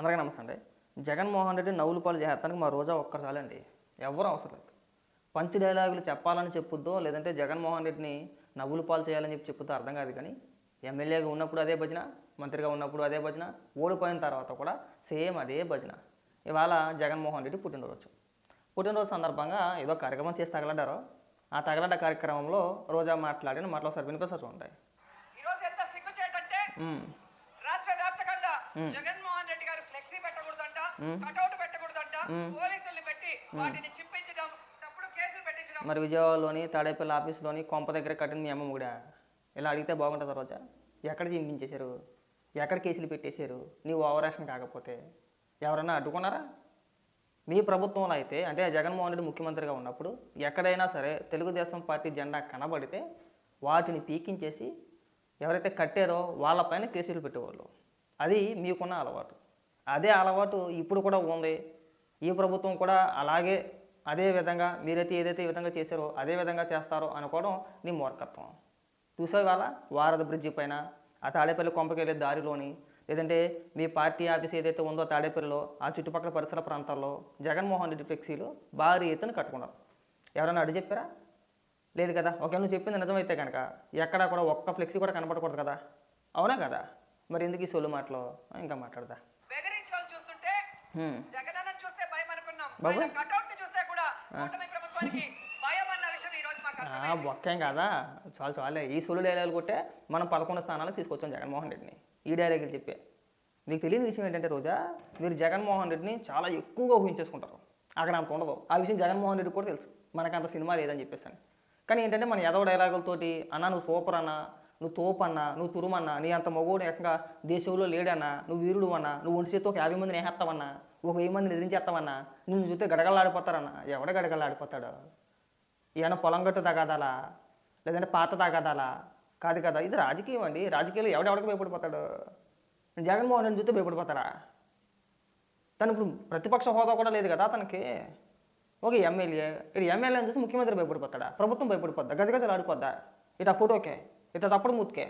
అందరికీ నమస్తే అండి. జగన్మోహన్ రెడ్డి నవ్వులు పాలు చేస్తానికి మా రోజా ఒక్కసాలండి. ఎవరు అవసరం లేదు. పంచ్ డైలాగులు చెప్పాలని చెప్పుద్దో లేదంటే జగన్మోహన్ రెడ్డిని నవ్వులు పాలు చేయాలని చెప్పి చెప్పుద్దో అర్థం కాదు కానీ ఎమ్మెల్యేగా ఉన్నప్పుడు అదే భజన మంత్రిగా ఉన్నప్పుడు అదే భజన ఓడిపోయిన తర్వాత కూడా సేమ్ అదే భజన. ఇవాళ జగన్మోహన్ రెడ్డి పుట్టినరోజు. పుట్టినరోజు సందర్భంగా ఏదో కార్యక్రమం చేసి తగలడ్డారో ఆ తగలడ్డ కార్యక్రమంలో రోజా మాట్లాడిన మాటలు ఒకసారి వినిపిస్తా ఉంటాయి. ఈరోజు ఎంత సిగ్గుచేటంటే రాష్ట్ర వ్యాప్తంగా జగన్మోహన్ రెడ్డి గారు ఫ్లెక్సీ పెట్టకూడదంట కటౌట్ పెట్టకూడదంట. పోలీసుల్ని పెట్టి వాటిని చింపించడం తప్పుడు కేసులు పెట్టించడం. మరి విజయవాడలోని తాడేపల్లి ఆఫీస్లోని కొంప దగ్గర కట్టింది మీ అమ్మ కూడా ఇలా అడిగితే బాగుంటుంది రోజా? ఎక్కడ చింపించేశారు? ఎక్కడ కేసులు పెట్టేశారు? నీవు ఓవర్ యాక్షన్ కాకపోతే ఎవరన్నా అడ్డుకున్నారా? మీ ప్రభుత్వంలో అయితే అంటే జగన్మోహన్ రెడ్డి ముఖ్యమంత్రిగా ఉన్నప్పుడు ఎక్కడైనా సరే తెలుగుదేశం పార్టీ జెండా కనబడితే వాటిని పీకించేసి ఎవరైతే కట్టారో వాళ్ళపైన కేసులు పెట్టేవాళ్ళు. అది మీకున్న అలవాటు. అదే అలవాటు ఇప్పుడు కూడా ఉంది. ఈ ప్రభుత్వం కూడా అలాగే అదే విధంగా మీరైతే ఏదైతే ఈ విధంగా చేశారో అదే విధంగా చేస్తారో అనుకోవడం నీ మూర్ఖత్వం. చూసావు ఇవాళ వారధ బ్రిడ్జి పైన ఆ తాడేపల్లి కొంపకెళ్ళే దారిలోని లేదంటే మీ పార్టీ ఆఫీస్ ఏదైతే ఉందో తాడేపల్లిలో ఆ చుట్టుపక్కల పరిసర ప్రాంతాల్లో జగన్మోహన్ రెడ్డి ఫ్లెక్సీలు భారీ ఎత్తున కట్టుకున్నారు. ఎవరైనా అడిగి చెప్పారా? లేదు కదా. ఒకవేళ నువ్వు చెప్పింది నిజమైతే కనుక ఎక్కడా కూడా ఒక్క ఫ్లెక్సీ కూడా కనపడకూడదు కదా. అవునా కదా? మరి ఎందుకు ఈ సొల్లు మాటలో? ఇంకా మాట్లాడదా బెదిరించిన వాళ్ళు చూస్తుంటే హ్మ్. జగనన్న చూస్తే భయం అనుకున్నాం బాబు. కటౌట్ని చూస్తే కూడా కూటమి ప్రభుత్వానికి భయం అన్న విషయం ఈ రోజు మాకు ఆ, ఒక్కేం కదా? చాలు చాలే. ఈ సొల్లు డైలాగులు కొట్టే మనం పదకొండు స్థానాలకు తీసుకొచ్చాం జగన్మోహన్ రెడ్డిని. ఈ డైలాగులు చెప్పే. మీకు తెలియని విషయం ఏంటంటే రోజా మీరు జగన్మోహన్ రెడ్డిని చాలా ఎక్కువగా ఊహించేసుకుంటారు. అక్కడ అంత ఉండదు. ఆ విషయం జగన్మోహన్ రెడ్డి కూడా తెలుసు. మనకు అంత సినిమా లేదని చెప్పేసి కానీ ఏంటంటే మన ఎదవ డైలాగులతోటి అన్న నువ్వు సూపర్ అన్న నువ్వు తోపన్నా నువ్వు తురుమన్నా నీ అంత మగోడు ఏకంగా దేశంలో లేడన్నా నువ్వు వీరుడు అన్నా నువ్వు ఒంటి చేతితో ఒక యాభై మందిని వేసేస్తావన్నా ఒక వెయ్యి మందిని ఎదిరించేస్తావన్నా నిన్ను చూస్తే గడగలాడిపోతారన్నా ఎవడ గడగలాడిపోతాడు ఏమైనా పొలం గట్టు తగాదాలా? లేదంటే పాత తగాదాలా? కాదు కదా ఇది రాజకీయం అండి. రాజకీయాలు ఎవడెవడికి భయపడిపోతాడు? జగన్మోహన్ రెడ్డి చూస్తే భయపడిపోతారా? తను ఇప్పుడు ప్రతిపక్ష హోదా కూడా లేదు కదా తనకి. ఒక ఎమ్మెల్యే. ఇటు ఎమ్మెల్యేని చూసి ముఖ్యమంత్రి భయపడిపోతాడా? ప్రభుత్వం భయపడిపోద్దా? గజగజలు ఆడిపోద్దా ఇటు ఆ ఫోటోకే. ఇంత తప్పడం తప్పుడు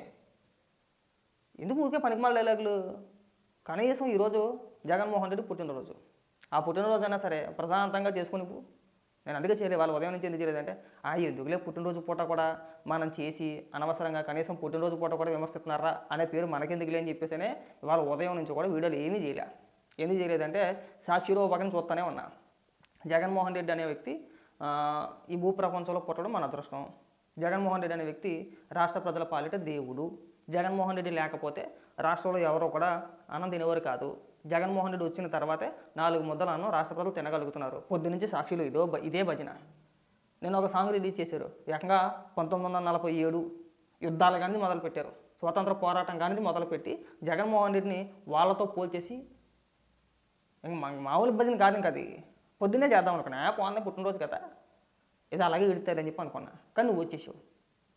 ఎందుకు ఊరికే పనికిమాల డైలాగులు? కనీసం ఈరోజు జగన్మోహన్ రెడ్డి పుట్టినరోజు. ఆ పుట్టినరోజు అయినా సరే ప్రశాంతంగా చేసుకుని నేను అందుకే చేయలేదు వాళ్ళ ఉదయం నుంచి ఎందుకు చేయలేదంటే ఆ ఎందుకులే పుట్టినరోజు పూట కూడా మనం చేసి అనవసరంగా కనీసం పుట్టినరోజు పూట కూడా విమర్శిస్తున్నారా? అనే పేరు మనకెందుకులే అని చెప్పేసినే వాళ్ళ ఉదయం నుంచి కూడా వీడియోలు ఏమీ చేయలే. ఎందుకు చేయలేదంటే సాక్షిలో ఒక పక్కన చూస్తూనే ఉన్నా. జగన్మోహన్ రెడ్డి అనే వ్యక్తి ఈ భూ ప్రపంచంలో పుట్టడం మన అదృష్టం. జగన్మోహన్ రెడ్డి అనే వ్యక్తి రాష్ట్ర ప్రజల పాలిట దేవుడు. జగన్మోహన్ రెడ్డి లేకపోతే రాష్ట్రంలో ఎవరో కూడా అన్నం తినేవారు కాదు. జగన్మోహన్ రెడ్డి వచ్చిన తర్వాతే నాలుగు ముద్దల అన్నం రాష్ట్ర ప్రజలు తినగలుగుతున్నారు. పొద్దు నుంచి సాక్షులు ఇదో భ- ఇదే భజన. నేను ఒక సాంగ్ రిలీజ్ చేశారు. ఏకంగా పంతొమ్మిది వందల నలభై ఏడు యుద్ధాలు కానీ మొదలుపెట్టారు. స్వతంత్ర పోరాటం కానీ మొదలుపెట్టి జగన్మోహన్ రెడ్డిని వాళ్ళతో పోల్చేసి ఇంక మా మామూలు భజన కాదు ఇంకా అది పొద్దున్నే చేద్దాం అనుకున్నా. పోన్నే పుట్టినరోజు కదా. ఇది అలాగే విడతారని చెప్పి అనుకున్నా. కానీ నువ్వు వచ్చేసావు.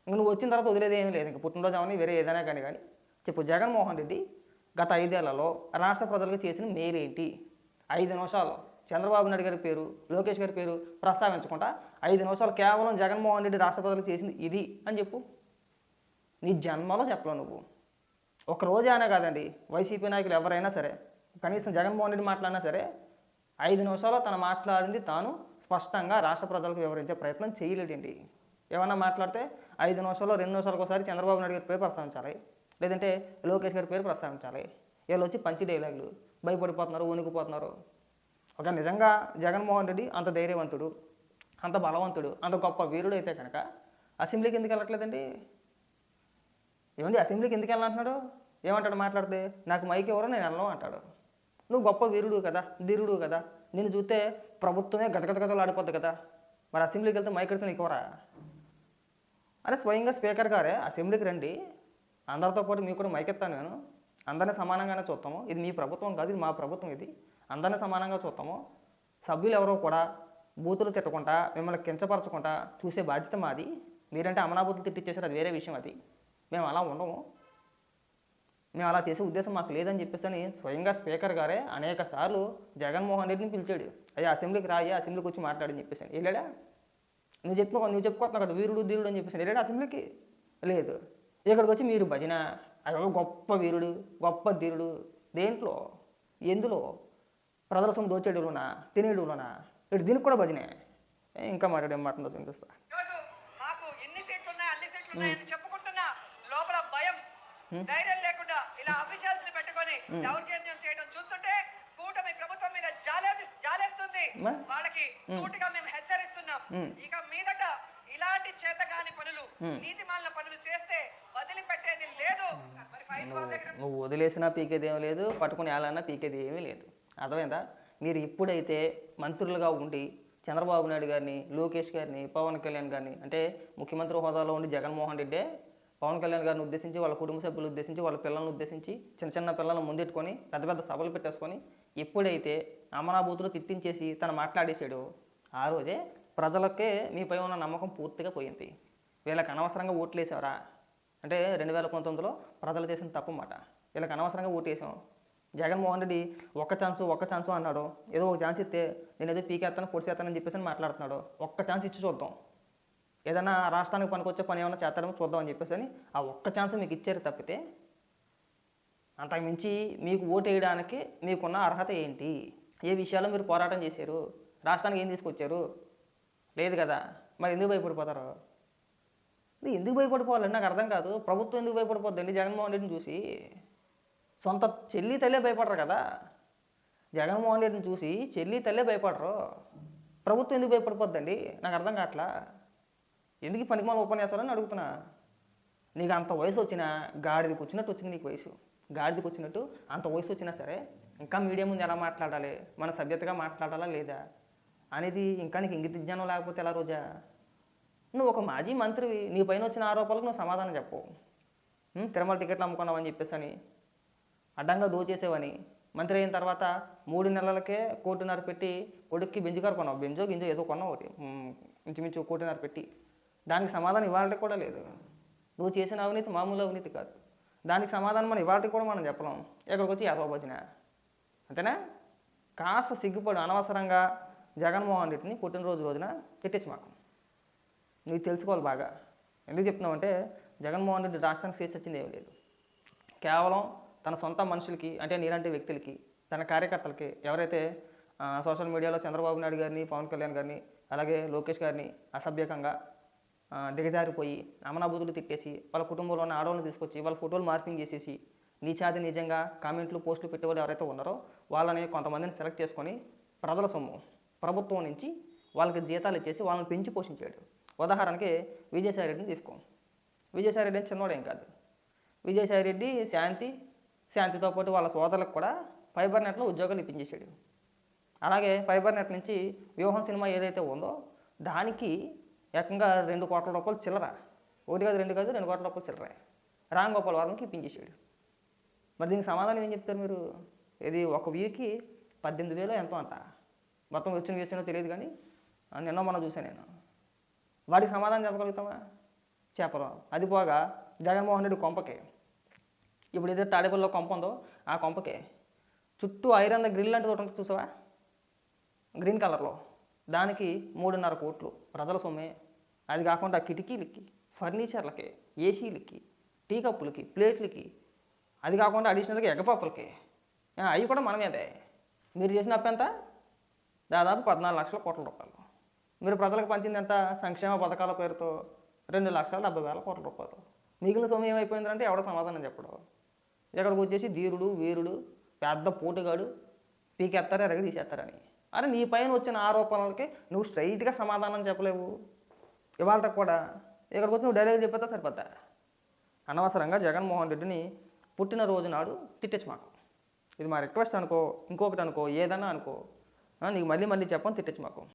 ఇంక నువ్వు వచ్చిన తర్వాత వదిలేదు ఏం లేదు. ఇంకా పుట్టినరోజు అవని వేరే ఏదైనా కానీ కానీ. చెప్పు జగన్మోహన్ రెడ్డి గత ఐదేళ్ళలో రాష్ట్ర ప్రజలకు చేసిన మేలేంటి? ఐదు నిమిషాలు. చంద్రబాబు నాయుడు గారి పేరు లోకేష్ గారి పేరు ప్రస్తావించకుండా ఐదు నిమిషాలు కేవలం జగన్మోహన్ రెడ్డి రాష్ట్ర ప్రజలకు చేసింది ఇది అని చెప్పు. నీ జన్మలో చెప్పలేవు నువ్వు. ఒక రోజు అయినా కాదండి వైసీపీ నాయకులు ఎవరైనా సరే కనీసం జగన్మోహన్ రెడ్డి మాట్లాడినా సరే ఐదు నిమిషాలు తను మాట్లాడింది తాను స్పష్టంగా రాష్ట్ర ప్రజలకు వివరించే ప్రయత్నం చేయలేడండి ఏమన్నా మాట్లాడితే ఐదు నిమిషాల్లో రెండు నిమిషాలకు ఒకసారి చంద్రబాబు నాయుడు గారి పేరు ప్రస్తావించాలి. లేదంటే లోకేష్ గారి పేరు ప్రస్తావించాలి. వీళ్ళు వచ్చి పంచి డైలాగులు. భయపడిపోతున్నారు వణికిపోతున్నారు. ఒక నిజంగా జగన్మోహన్ రెడ్డి అంత ధైర్యవంతుడు అంత బలవంతుడు అంత గొప్ప వీరుడు అయితే కనుక అసెంబ్లీకి ఎందుకు వెళ్ళట్లేదండి? ఏమండి అసెంబ్లీకి ఎందుకు వెళ్ళాలంటున్నాడు? ఏమంటాడు మాట్లాడితే? నాకు మైక్ ఎవరో నేను వెళ్ళను అంటాడు. నువ్వు గొప్ప వీరుడు కదా ధీరుడు కదా. నిన్ను చూస్తే ప్రభుత్వమే గజగజగజలు ఆడిపోద్ది కదా. మరి అసెంబ్లీకి వెళ్తే మైకెడితే నీకోరా నీకు అరే స్వయంగా స్పీకర్ గారే అసెంబ్లీకి రండి. అందరితో పాటు మీకు కూడా మైకెత్తాను నేను. అందరినీ సమానంగానే చూస్తాము. ఇది మీ ప్రభుత్వం కాదు ఇది మా ప్రభుత్వం ఇది. అందరినీ సమానంగా చూస్తాము. సభ్యులు ఎవరో కూడా బూతులు తిట్టకుండా మిమ్మల్ని కించపరచకుండా చూసే బాధ్యత మాది. మీరంటే అమనాబూతులు తిట్టిచ్చేసారు అది వేరే విషయం అది. మేము అలా ఉండము. మేము అలా చేసే ఉద్దేశం మాకు లేదని చెప్పేసి అని స్వయంగా స్పీకర్ గారే అనేక సార్లు జగన్మోహన్ రెడ్డిని పిలిచాడు. అయ్యా అసెంబ్లీకి రాయ్యా అసెంబ్లీకి వచ్చి మాట్లాడని చెప్పేసి వెళ్ళాడా? నువ్వు చెప్పుకో నువ్వు చెప్పుకోతున్నావు కదా వీరుడు ధీరుడు అని చెప్పేసి వెళ్ళాడు అసెంబ్లీకి? లేదు. ఇక్కడికి వచ్చి మీరు భజన అయ్యో గొప్ప వీరుడు గొప్ప ధీరుడు. దేంట్లో? ఎందులో? ప్రజల సొమ్ము దోచేడులోనా తినేడులోనా ఇటు దీనికి కూడా భజనే. ఇంకా మాట్లాడే మాటలో చూపిస్తా ఈరోజు మాకు ఎన్ని సీట్లు ఉన్నాయి అన్ని సీట్లు ఉన్నాయని చెప్పుకుంటున్నా. లోపల భయం. ధైర్యం లేకుండా ఇలా అఫీషియల్స్ని పెట్టుకొని దౌర్జన్యం చేయడం చూస్తుంటే కూటమి ప్రభుత్వం మీద జాలే జాలేస్తుంది? వాళ్ళకి సూటిగా మేము హెచ్చరిస్తున్నాం. ఇక మీదట ఇలాంటి చేతగాని పనులు నీతి మాలిన పనులు చేస్తే వదిలిపెట్టేది లేదు. మరి దగ్గర నువ్వు వదిలేసినా పీకేది ఏమీ లేదు పట్టుకుని ఏలన్నా పీకేది ఏమీ లేదు. అర్థమైందా? మీరు ఇప్పుడైతే మంత్రులుగా ఉండి చంద్రబాబు నాయుడు గారిని లోకేష్ గారిని పవన్ కళ్యాణ్ గారిని అంటే ముఖ్యమంత్రి హోదాలో ఉండి జగన్మోహన్ రెడ్డి పవన్ కళ్యాణ్ గారిని ఉద్దేశించి వాళ్ళ కుటుంబ సభ్యులు ఉద్దేశించి వాళ్ళ పిల్లలను ఉద్దేశించి చిన్న చిన్న పిల్లలను ముందెట్టుకొని పెద్ద పెద్ద సభలు పెట్టేసుకొని ఎప్పుడైతే అమనాభూతులు తిట్టించేసి తను మాట్లాడేశాడో ఆ రోజే ప్రజలకే మీపై ఉన్న నమ్మకం పూర్తిగా పోయింది. వీళ్ళకి అనవసరంగా ఓట్లు అంటే రెండు వేల పంతొమ్మిదిలో ప్రజలు చేసిన తప్పు మాట. వీళ్ళకి అనవసరంగా ఓటు వేసాం జగన్మోహన్ రెడ్డి ఒక్క ఛాన్సు ఒక్క ఛాన్సు అన్నాడు. ఏదో ఒక ఛాన్స్ ఇస్తే నేను ఏదో పీకేస్తాను పొడిసేస్తానని చెప్పేసి మాట్లాడుతున్నాడు. ఒక్క ఛాన్స్ ఇచ్చి చూద్దాం. ఏదైనా రాష్ట్రానికి పనికొచ్చే పని ఏమైనా చేస్తారేమో చూద్దామని చెప్పేసి అని ఆ ఒక్క ఛాన్స్ మీకు ఇచ్చారు తప్పితే అంతకు మించి మీకు ఓటు వేయడానికి మీకున్న అర్హత ఏంటి? ఏ విషయాల్లో మీరు పోరాటం చేశారు? రాష్ట్రానికి ఏం తీసుకొచ్చారు? లేదు కదా. మరి ఎందుకు భయపడిపోతారు? ఎందుకు భయపడిపోవాలండి నాకు అర్థం కాదు. ప్రభుత్వం ఎందుకు భయపడిపోద్దండి జగన్మోహన్ రెడ్డిని చూసి. సొంత చెల్లి తల్లే భయపడరు కదా. జగన్మోహన్ రెడ్డిని చూసి చెల్లి తల్లే భయపడరు. ప్రభుత్వం ఎందుకు భయపడిపోద్దండి? నాకు అర్థం కావట్లా? ఎందుకు పనికిమాల ఉపన్యాసాలని అడుగుతున్నా? నీకు అంత వయసు వచ్చినా గాడిదికి వచ్చినట్టు వచ్చింది నీకు వయసు. గాడిదికి వచ్చినట్టు అంత వయసు వచ్చినా సరే ఇంకా మీడియా ముందు ఎలా మాట్లాడాలి? మన సభ్యతగా మాట్లాడాలా లేదా? అనేది ఇంకా నీకు ఇంగిత జ్ఞానం లేకపోతే ఎలా రోజా? నువ్వు ఒక మాజీ మంత్రివి నీ పైన వచ్చిన ఆరోపణలకు నువ్వు సమాధానం చెప్పవు తిరుమల టికెట్లు అమ్ముకున్నావని చెప్పేసి అని అడ్డంగా దోచేసేవని మంత్రి అయిన తర్వాత మూడు నెలలకే కోటిన్నర పెట్టి కొడుక్కి బెంజు కారు కొన్నావు. బెంజో గింజో ఏదో కొన్నావు ఒకటి. ఇంచుమించు కోటిన్నర పెట్టి. దానికి సమాధానం ఇవ్వాలంటే కూడా లేదు. నువ్వు చేసిన అవినీతి మామూలు అవినీతి కాదు. దానికి సమాధానం మనం ఇవాళకి కూడా మనం చెప్పలేం. ఇక్కడికి వచ్చి యాదవభోజన అంతేనా? కాస్త సిగ్గుపడు అనవసరంగా జగన్మోహన్ రెడ్డిని పుట్టినరోజు రోజున తిట్టేసి మాకు నీకు తెలుసుకోవాలి బాగా. ఎందుకు చెప్తున్నావు అంటే జగన్మోహన్ రెడ్డి రాష్ట్రానికి చేసి వచ్చింది ఏం లేదు. కేవలం తన సొంత మనుషులకి అంటే నీలాంటి వ్యక్తులకి తన కార్యకర్తలకి ఎవరైతే సోషల్ మీడియాలో చంద్రబాబు నాయుడు గారిని పవన్ కళ్యాణ్ గారిని అలాగే లోకేష్ గారిని అసభ్యకంగా దిగజారిపోయి అమనాబుద్ధులు తిట్టేసి వాళ్ళ కుటుంబంలో ఉన్న ఆడవాళ్ళని తీసుకొచ్చి వాళ్ళ ఫోటోలు మార్పింగ్ చేసేసి నీచాది నిజంగా కామెంట్లు పోస్టులు పెట్టేవాళ్ళు ఎవరైతే ఉన్నారో వాళ్ళని కొంతమందిని సెలెక్ట్ చేసుకొని ప్రజల సొమ్ము ప్రభుత్వం నుంచి వాళ్ళకి జీతాలు ఇచ్చేసి వాళ్ళని పెంచి పోషించాడు ఉదాహరణకి విజయసాయి రెడ్డిని తీసుకో. విజయసాయి రెడ్డి చిన్నవాడు చిన్నోడేం కాదు. విజయసాయి రెడ్డి శాంతి శాంతితో పాటు వాళ్ళ సోదరులకు కూడా ఫైబర్ నెట్లో ఉద్యోగాలు ఇప్పించేశాడు. అలాగే ఫైబర్ నెట్ నుంచి వ్యూహం సినిమా ఏదైతే ఉందో దానికి ఏకంగా రెండు కోట్ల రూపాయలు చిల్లర. ఒకటి కాదు రెండు కాదు రెండు కోట్ల రూపాయలు చిల్లర. రామ్ గోపాల్ వర్మకి ఇప్పించేసాడు మరి దీనికి సమాధానం ఏం చెప్తారు మీరు? ఇది ఒక వ్యూకి పద్దెనిమిది వేలు ఎంతో అంట. మొత్తం వచ్చిన విషయంలో తెలియదు కానీ నిన్న మొన్న చూశాను నేను. వాడికి సమాధానం చెప్పగలుగుతామా చెప్పలేం అది పోగా జగన్మోహన్ రెడ్డి కొంపకే. ఇప్పుడు ఏదైతే తాడేపల్లిలో కొంప ఉందో ఆ కొంపకే. చుట్టూ ఐరన్ గ్రిల్ లాంటిది ఒకటి చూసావా? గ్రీన్ కలర్లో. దానికి మూడున్నర కోట్లు. ప్రజల సొమ్మే. అది కాకుండా కిటికీలకి ఫర్నిచర్లకి ఏసీలకి టీ కప్పులకి ప్లేట్లకి అది కాకుండా అడిషనల్గా ఎగపప్పులకి అవి కూడా మన మీదే. మీరు చేసిన అప్పు ఎంత? దాదాపు పద్నాలుగు లక్షల కోట్ల రూపాయలు. మీరు ప్రజలకు పంచింది ఎంత? సంక్షేమ పథకాల పేరుతో రెండు లక్షల డెబ్బై వేల కోట్ల రూపాయలు. మిగిలిన సొమ్ము ఏమైపోయిందంటే ఎవడో సమాధానం చెప్పడు. ఇక్కడికి వచ్చేసి ధీరుడు వీరుడు పెద్ద పోటుగాడు పీకెత్తారా ఎరగ తీసేస్తారని అరే నీ పైన వచ్చిన ఆరోపణలకి నువ్వు స్ట్రైట్గా సమాధానం చెప్పలేవు. ఇవాళ కూడా ఇక్కడికి వచ్చి డైలాగ్ చెప్పేస్తా సరిపోతా. అనవసరంగా జగన్మోహన్ రెడ్డిని పుట్టినరోజు నాడు తిట్టచ్చు మాకు. ఇది మా రిక్వెస్ట్ అనుకో ఇంకొకటి అనుకో ఏదన్నా అనుకో. నీకు మళ్ళీ మళ్ళీ చెప్పను తిట్టచ్చు మాకు.